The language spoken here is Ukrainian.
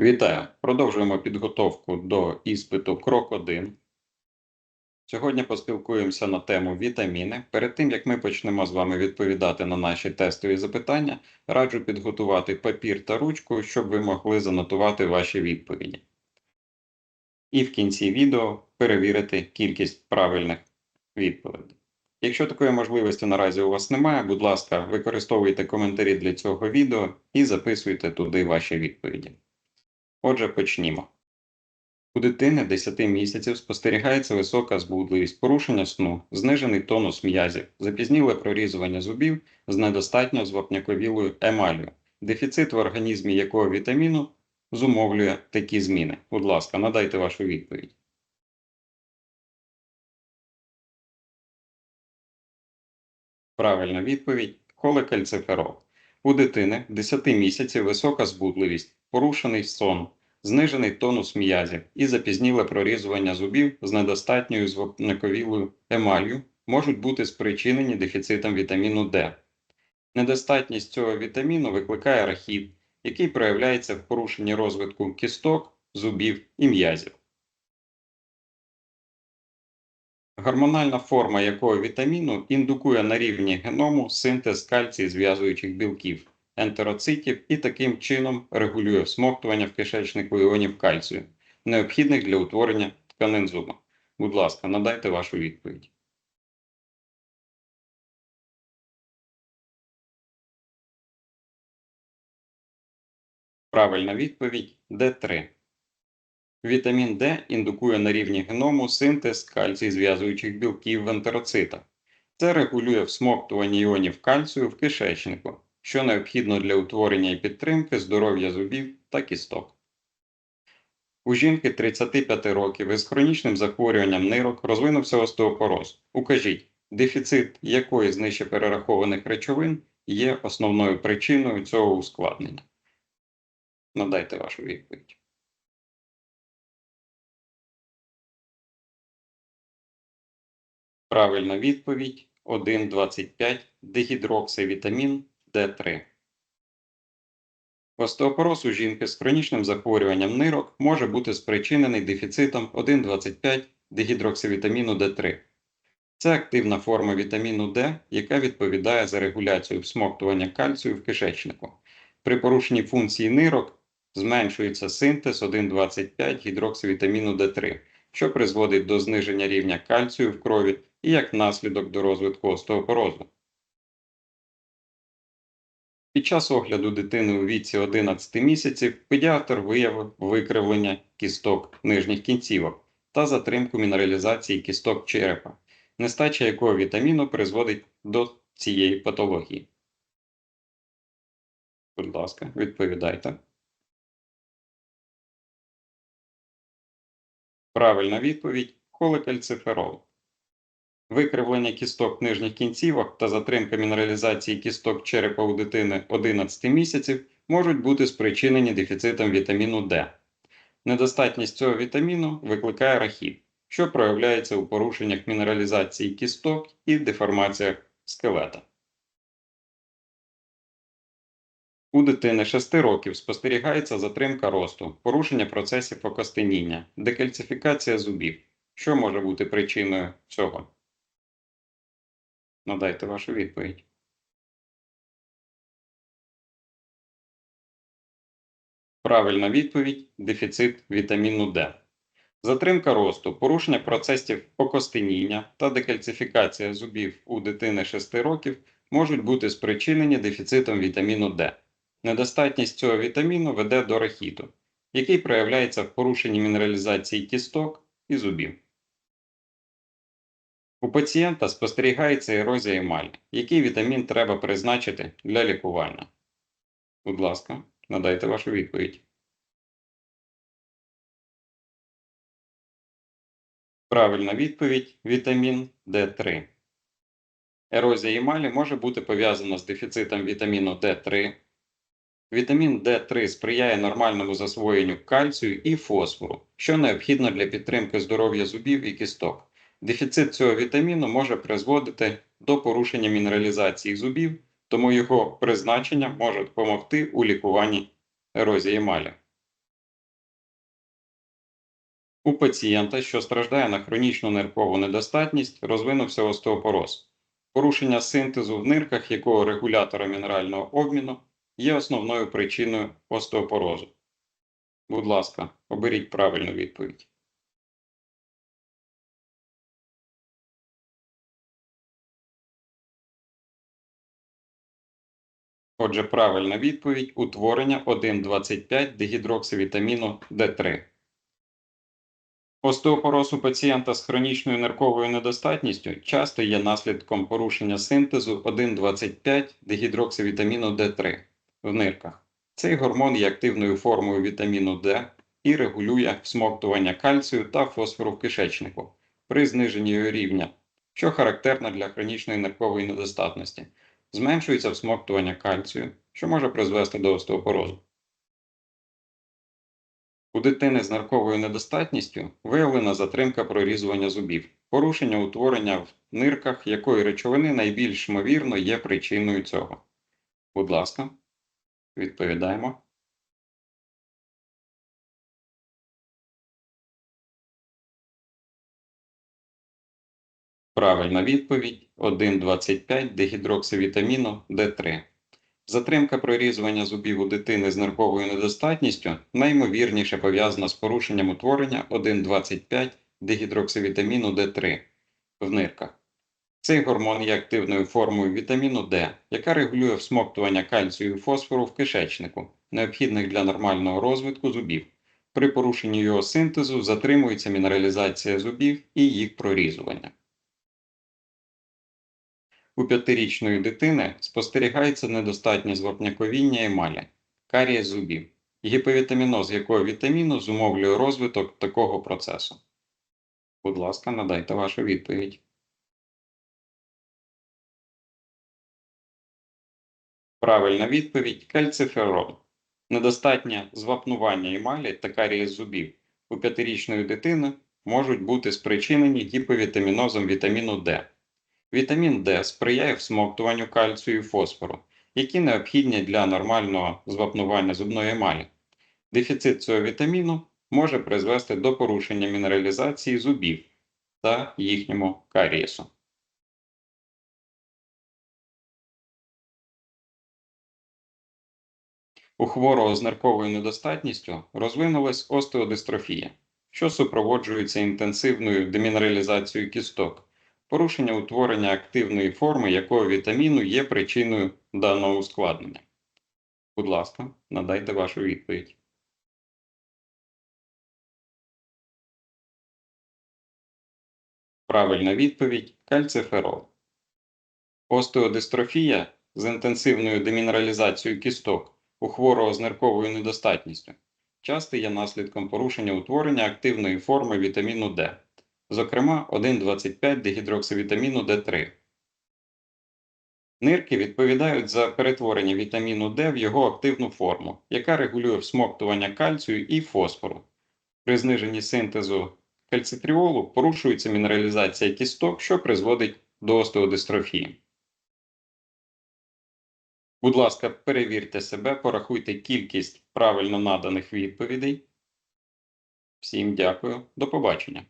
Вітаю! Продовжуємо підготовку до іспиту Крок 1. Сьогодні поспілкуємося на тему вітаміни. Перед тим як ми почнемо з вами відповідати на наші тестові запитання, раджу підготувати папір та ручку, щоб ви могли занотувати ваші відповіді. І в кінці відео перевірити кількість правильних відповідей. Якщо такої можливості наразі у вас немає, будь ласка, використовуйте коментарі для цього відео і записуйте туди ваші відповіді. Отже, почнімо. У дитини 10 місяців спостерігається висока збудливість, порушення сну, знижений тонус м'язів, запізніле прорізування зубів з недостатньо звапняковілою емаллю, дефіцит в організмі якого вітаміну зумовлює такі зміни. Будь ласка, надайте вашу відповідь. Правильна відповідь холекальциферол. У дитини 10 місяців висока збудливість, порушений сон, знижений тонус м'язів і запізніле прорізування зубів з недостатньою звапниковілою емаллю можуть бути спричинені дефіцитом вітаміну Д. Недостатність цього вітаміну викликає рахіт, який проявляється в порушенні розвитку кісток, зубів і м'язів. Гормональна форма якого вітаміну індукує на рівні геному синтез кальцій зв'язуючих білків, ентероцитів і таким чином регулює всмоктування в кишечнику іонів кальцію, необхідних для утворення тканин зуба. Будь ласка, надайте вашу відповідь. Правильна відповідь Д3. Вітамін Д індукує на рівні геному синтез кальцій зв'язуючих білків в ентероцитах. Це регулює всмоктування іонів кальцію в кишечнику, що необхідно для утворення і підтримки здоров'я зубів та кісток. У жінки 35 років із хронічним захворюванням нирок розвинувся остеопороз. Укажіть, дефіцит якої з нижче перерахованих речовин є основною причиною цього ускладнення. Надайте вашу відповідь. Правильна відповідь 1,25 дегідроксивітамін Д3. Остеопороз у жінки з хронічним захворюванням нирок може бути спричинений дефіцитом 1,25 дегідроксивітаміну Д3. Це активна форма вітаміну Д, яка відповідає за регуляцію всмоктування кальцію в кишечнику. При порушенні функції нирок зменшується синтез 1,25 гідроксивітаміну Д3, що призводить до зниження рівня кальцію в крові і як наслідок до розвитку остеопорозу. Під час огляду дитини у віці 11 місяців педіатр виявив викривлення кісток нижніх кінцівок та затримку мінералізації кісток черепа, нестача якого вітаміну призводить до цієї патології. Будь ласка, відповідайте. Правильна відповідь холекальциферол. Викривлення кісток нижніх кінцівок та затримка мінералізації кісток черепа у дитини 11 місяців можуть бути спричинені дефіцитом вітаміну Д. Недостатність цього вітаміну викликає рахіт, що проявляється у порушеннях мінералізації кісток і деформаціях скелета. У дитини 6 років спостерігається затримка росту, порушення процесів окостеніння, декальцифікація зубів. Що може бути причиною цього? Надайте вашу відповідь. Правильна відповідь дефіцит вітаміну Д. Затримка росту, порушення процесів окостеніння та декальцифікація зубів у дитини 6 років можуть бути спричинені дефіцитом вітаміну Д. Недостатність цього вітаміну веде до рахіту, який проявляється в порушенні мінералізації кісток і зубів. У пацієнта спостерігається ерозія емалі. Який вітамін треба призначити для лікування? Будь ласка, надайте вашу відповідь. Правильна відповідь вітамін D3. Ерозія емалі може бути пов'язана з дефіцитом вітаміну D3. Вітамін D3 сприяє нормальному засвоєнню кальцію і фосфору, що необхідно для підтримки здоров'я зубів і кісток. Дефіцит цього вітаміну може призводити до порушення мінералізації зубів, тому його призначення може допомогти у лікуванні ерозії емалі. У пацієнта, що страждає на хронічну ниркову недостатність, розвинувся остеопороз. Порушення синтезу в нирках, якого регулятора мінерального обміну є основною причиною остеопорозу. Будь ласка, оберіть правильну відповідь. Отже, правильна відповідь утворення 1,25 дегідроксивітаміну D3. Остеопороз у пацієнта з хронічною нирковою недостатністю часто є наслідком порушення синтезу 1,25 дегідроксивітаміну D3 в нирках. Цей гормон є активною формою вітаміну D і регулює всмоктування кальцію та фосфору в кишечнику при зниженні його рівня, що характерно для хронічної ниркової недостатності. Зменшується всмоктування кальцію, що може призвести до остеопорозу. У дитини з нарковою недостатністю виявлена затримка прорізування зубів, порушення утворення в нирках якої речовини найбільш ймовірно є причиною цього. Будь ласка, відповідаємо. Правильна відповідь 1,25 дегідроксивітаміну D3. Затримка прорізування зубів у дитини з нирковою недостатністю наймовірніше пов'язана з порушенням утворення 1,25 дегідроксивітаміну D3 в нирках. Цей гормон є активною формою вітаміну D, яка регулює всмоктування кальцію і фосфору в кишечнику, необхідних для нормального розвитку зубів. При порушенні його синтезу затримується мінералізація зубів і їх прорізування. У п'ятирічної дитини спостерігається недостатність вапняковіння емалі, карія зубів, гіповітаміноз якого вітаміну зумовлює розвиток такого процесу. Будь ласка, надайте вашу відповідь. Правильна відповідь кальциферол. Недостатнє звапнування емалі та карії зубів у п'ятирічної дитини можуть бути спричинені гіповітамінозом вітаміну D. Вітамін Д сприяє всмоктуванню кальцію і фосфору, які необхідні для нормального звапнування зубної емалі. Дефіцит цього вітаміну може призвести до порушення мінералізації зубів та їхньому карієсу. У хворого з нирковою недостатністю розвинулась остеодистрофія, що супроводжується інтенсивною демінералізацією кісток порушення утворення активної форми якого вітаміну є причиною даного ускладнення. Будь ласка, надайте вашу відповідь. Правильна відповідь кальциферол. Остеодистрофія з інтенсивною демінералізацією кісток у хворого з нирковою недостатністю часто є наслідком порушення утворення активної форми вітаміну D зокрема 1,25 дегідроксивітаміну D3. Нирки відповідають за перетворення вітаміну D в його активну форму, яка регулює всмоктування кальцію і фосфору. При зниженні синтезу кальцитріолу порушується мінералізація кісток, що призводить до остеодистрофії. Будь ласка, перевірте себе, порахуйте кількість правильно наданих відповідей. Всім дякую, до побачення.